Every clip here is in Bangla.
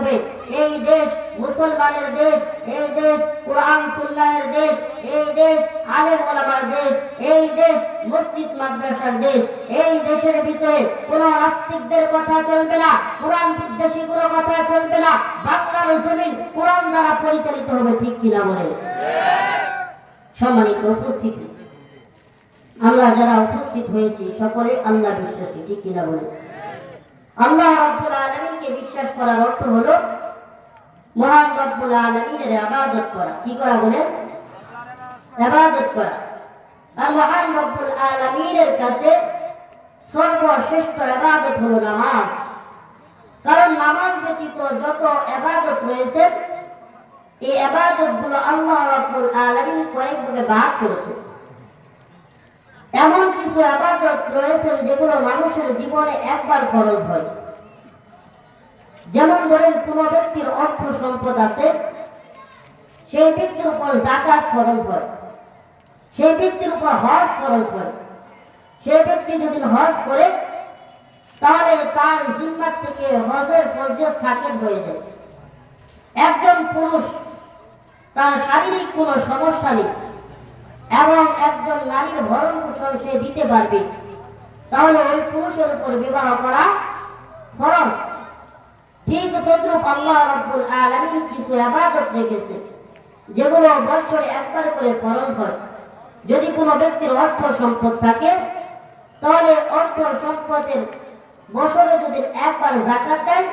হবে। এই দেশ মুসলমানের দেশ, এই দেশ কোরআন সুন্নাহের দেশ, এই দেশ আলেম ওলামার দেশ, এই দেশ মসজিদ মাদ্রাসার দেশ। এই দেশের ভিতরে কোনো নাস্তিকদের কথা চলবে না, কোরআন বিদ্বেষী কোনো কথা চলবে না। বাংলার জমিন কোরআন দ্বারা পরিচালিত হবে, ঠিক কিনা বলে সম্মানিত উপস্থিতি, আমরা যারা উপস্থিত হয়েছি, সকলে আল্লাহ বিশ্বাসী, ঠিক কিনা বলে আল্লাহ রব্বুল আলমিনকে বিশ্বাস করার অর্থ হলো মহান রব্বুল আলমিনের আবাদত করা। কি করা বলে আবাদত করা। আর মহান রব্বুল আলমিনের কাছে সর্বশ্রেষ্ঠ আবাদত হলো নামাজ। কারণ নামাজ ব্যতীত যত আবাদত রয়েছে, এই আবাদতগুলো আল্লাহ রব্বুল আলমিন কয়েক ভাগে ভাগ করেছে এমন কিছু আবাদত রয়েছে যেগুলো মানুষের জীবনে একবার খরচ হয়। যেমন ধরেন, কোন ব্যক্তির অর্থ সম্পদ আছে, সেই ব্যক্তির উপর জাকাত খরচ হয়, সেই ব্যক্তির উপর হজ খরচ হয়। সেই ব্যক্তি যদি হজ করে, তাহলে তার জিম্মার থেকে হজের ফরজিয়ত সাকিব হয়ে যায়। একজন পুরুষ, তার শারীরিক কোনো সমস্যা নেই। এবং একজন নারীর ভরণ পোষণ সে দিতে পারবে। তাহলে ওই পুরুষের উপর বিবাহ করা ফরজ। ঠিক তদ্রুপ আল্লাহ রব্বুল আলামিন কিছু আবাদত রেখেছে, যেগুলো বছরে একবার করে ফরজ হয়। যদি কোনো ব্যক্তির অর্থ সম্পদ থাকে, তাহলে অর্থ সম্পদের বছরে যদি একবার জাকাত দেয়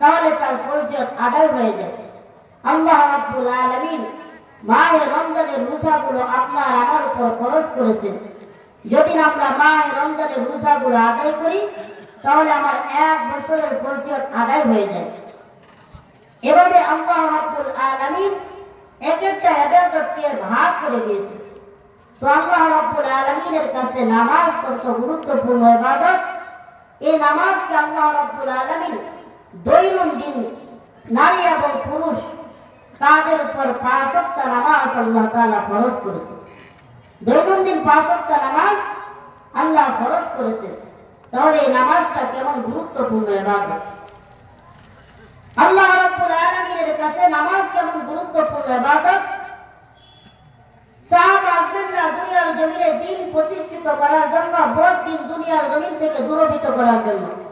তাহলে তার ফরজিয়ত আদায় হয়ে যায়। আল্লাহ রাব্বুল আলামিন মাহে রমজানের রোজাগুলো আপনার আমার উপর খরচ করেছেন যদি আমরা মাহে রমজানের রোজাগুলো আদায় করি, তাহলে আমার এক বছরের ফরজিয়ত আদায় হয়ে যায়। এভাবে আল্লাহ রাব্বুল আলামিন এক একটা ইবাদতকে ভাগ করে দিয়েছে। তো আল্লাহ রাব্বুল আলামিনের কাছে নামাজ কত গুরুত্বপূর্ণ ইবাদত। এই নামাজকে আল্লাহ রাব্বুল আলামিন দৈনন্দিন নারী এবং পুরুষ তাদের উপর পাঁচ নামাজ আল্লাহ তাআলা ফরজ করেছে। দৈনন্দিন পাঁচ নামাজ আল্লাহ ফরজ করেছে। তাহলে এই নামাজটা কেমন গুরুত্বপূর্ণ ইবাদত? আল্লাহ রাব্বুল আলামিনের কাছে নামাজ কেমন গুরুত্বপূর্ণ ইবাদত? সাহাবা আজমেনরা দুনিয়ার জমিনে দিন প্রতিষ্ঠিত করার জন্য বড় দিন দুনিয়ার জমিন থেকে দূরভূত করার জন্য।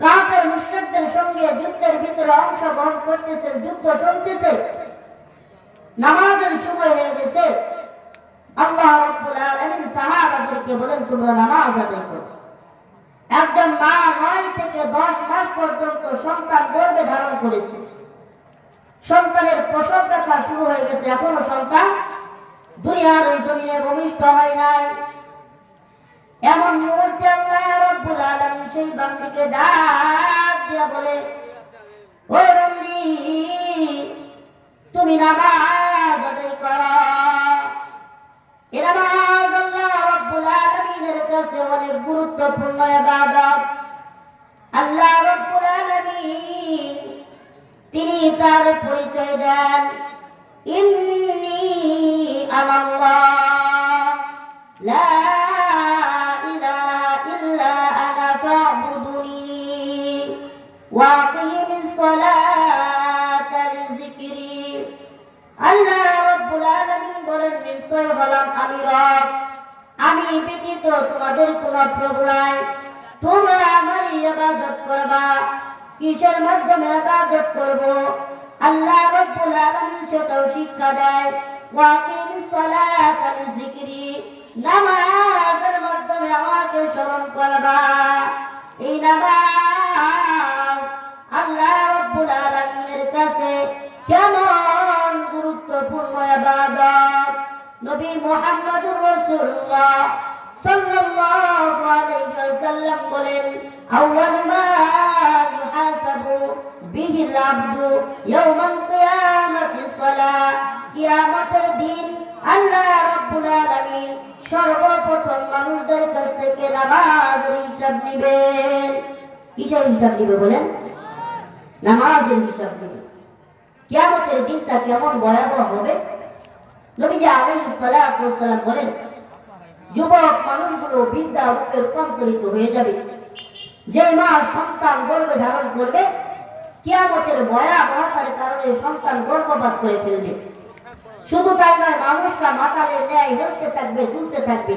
কাফের মুশরিকদের সঙ্গে যুদ্ধের ভিতরে অংশগ্রহণ করতেছে, যুদ্ধ চলতেছে। নামাজের সময় হয়ে গেছে। আল্লাহ রাব্বুল আলামিন সাহাবাদেরকে বলেন, তোমরা নামাজ আদায় করো। একজন মা নয় থেকে দশ মাস পর্যন্ত সন্তান গর্ভে ধারণ করেছে। সন্তানের প্রসব ব্যথা শুরু হয়ে গেছে। এখনও সন্তান দুনিয়ার এই জমিনে ভূমিষ্ঠ হয় নাই। এমন মুহূর্তে আল্লাহ রব্বুল আলামিন সেই বান্দিকে ডাক দিয়া বলে, ও বান্দি, তুমি নামাজ আদায় করো। এ নামাজ আল্লাহ রব্বুল আলামিনের কাছে অনেক গুরুত্বপূর্ণ ইবাদত। আল্লাহ রব্বুল আলামিন তিনি তার পরিচয় দেন, ইন্নী আনাল্লাহ লা ওয়াকিমিস সালাতা লিযিকরি আল্লাহ রাব্বুল আলামিন বলেন, নিশ্চয় হলাম আমি রব। আমি ব্যতীত তোমাদের কোনো প্রভু নাই। তোমরা আমার ইবাদত করবা। কিসের মাধ্যমে ইবাদত করব? আল্লাহ রাব্বুল আলামিন সেটাও শিক্ষা দেয়, ওয়াকিমিস সালাতা লিযিকরি। নামাজের মাধ্যমে আমাকে স্মরণ করবা। এই নামাজ আল্লাহ রাব্বুল আলামিনের কাছে কেমন গুরুত্বপূর্ণ ইবাদত? নবী মুহাম্মদুর রাসূলুল্লাহ সাল্লাল্লাহু আলাইহি ওয়াসাল্লাম বলেন, আউয়াল মা ইউহাসাবু বিহি আল-আবদু ইয়াওমাল কিয়ামাতি সালাহ কিয়ামতের দিন আল্লাহ রাব্বুল আলামিন সর্বপ্রথম মানুষদের কাছ থেকে নামাজের হিসাব নেবেন। কিসের হিসাব নিবে বলেন? নামাজের হিসাব নেবে কিয়ামতের দিনটা কেমন ভয়াবহ হবে? নবীজি সালাতু ওয়াসসালাম বলেন, যুবক মানুষগুলো বিদ্যা রূপে রূপান্তরিত হয়ে যাবে। যে মা সন্তান গর্ভে ধারণ করবে, কিয়ামতের ভয়াবহতার কারণে সন্তান গর্ভপাত করে ফেলবে। শুধু তাই নয়, মানুষরা মাতালের ন্যায় হেলতে থাকবে তুলতে থাকবে।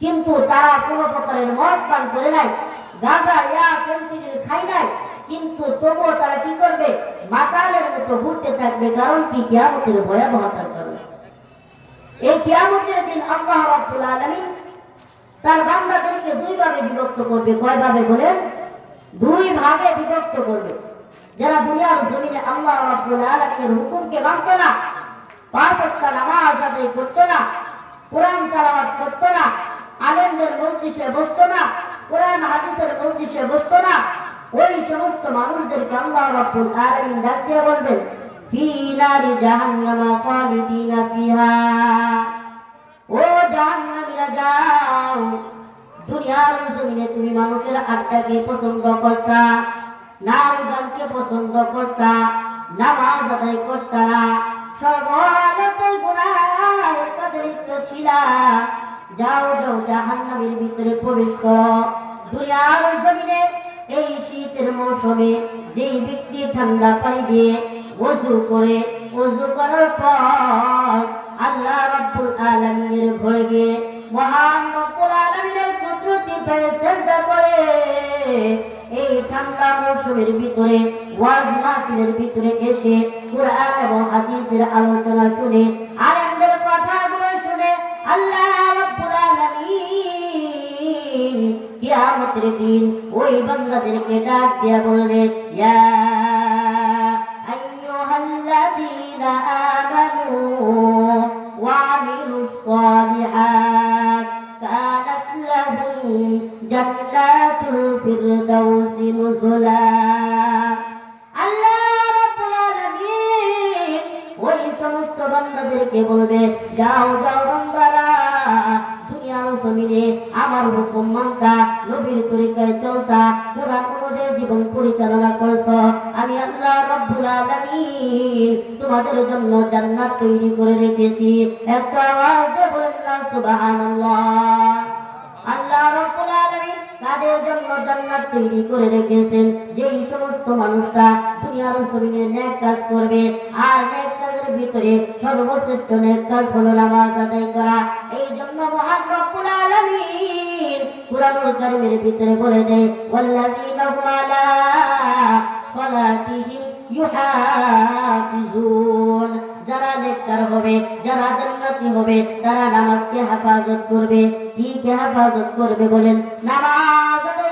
কিন্তু তারা কোনো প্রকারের মদ পান করে নাই গাঁজা ইয়া পেন্সিল খাই নাই। কিন্তু তবুও তারা কি করবে? মাতালের মতো ঘুরতে থাকবে, কারণ কি? কিয়ামতের ভয়াবহতার কারণে। এই কিয়ামতের দিন আল্লাহ রাব্বুল আলামিন তার বান্দাদেরকে দুই ভাগে বিভক্ত করবে। কয় ভাবে বলেন? দুই ভাগে বিভক্ত করবে। যারা দুনিয়ার জমিনে আল্লাহ রাব্বুল আলামিনের হুকুমকে মানত না পাঁচ নামাজ আদায় করত না, কোরআন তেলাওয়াত করতো না, আলেমদের মজলিসে বসতো না, কোরআন হাদিসের মজলিসে বসতো না ওই সমস্ত মানুষদেরকে আল্লাহ রাব্বুল আলামিন ডাক বলবেন, ফি নারি জাহান্নামা খালিদিনা ফিহা। ও জাহান্নামীরা যাও, দুনিয়ার জমিনে তুমি মানুষের আড্ডাকে পছন্দ করতা, নাম গানকে পছন্দ করতা, নামাজ আদায় করতা না সর্বদাই গুনাহের কাজে ছিলা। যাও যাও, জাহান্নামের ভিতরে প্রবেশ করো। দুনিয়ার জমিনে এই শীতের মৌসুমে যেই ব্যক্তি ঠান্ডা পানি দিয়ে ওযু করে, ওযু করার পর আল্লাহ রাব্বুল আলামিনের ঘরে গিয়ে মহান রব্বুল আলামিনের কুদরতি পায়ে সেজদা করে এই ঠান্ডা মৌসুমের ভিতরে, ওয়াজ মাহফিলের ভিতরে এসে কোরআন এবং হাদিসের আলোচনা শুনে আর আলেমদের কথাগুলো শুনে আল্লাহ কিয়ামতের দিন ওই বান্দাদেরকে ডাক দিয়া বলবে, ইয়া আইয়ুহাল্লাযীনা আমানু ওয়া আমিলুস সালিহাত, কানাত লাহুম জান্নাতুল ফিরদাউস নুজুলা। ওই সমস্ত বান্দাদেরকে বলবে, যাও যাও বান্দারা জমিনে আমার হুকুম মানতা, নবীর তরিকায় চলতা, কোরআন অনুযায়ী জীবন পরিচালনা করছ। আমি আল্লাহ রব্বুল আলামিন তোমাদের জন্য জান্নাত তৈরি করে রেখেছি। একটা আওয়াজ দিয়ে বলেন না, সুবহানাল্লাহ। আল্লাহ রব্বুল আলামিন তাদের জন্য জান্নাত তৈরি করে রেখেছেন। যেই সমস্ত মানুষরা দুনিয়ার জমিনে নেক কাজ করবে, আর নেক কাজের ভিতরে সর্বশ্রেষ্ঠ নেক কাজ হলো নামাজ আদায় করা। এই জন্য মহান রব্বুল আলামিন কুরআনুল কারীমের ভিতরে বলে দেয়, ওয়াল্লাযীনা হুম আলা সালাতিহিম ইউহাফিজুন। যারা নেককার হবে, যারা জান্নাতি হবে, তারা নামাজকে হেফাজত করবে। কি কে হেফাজত করবে বলেন? নামাজ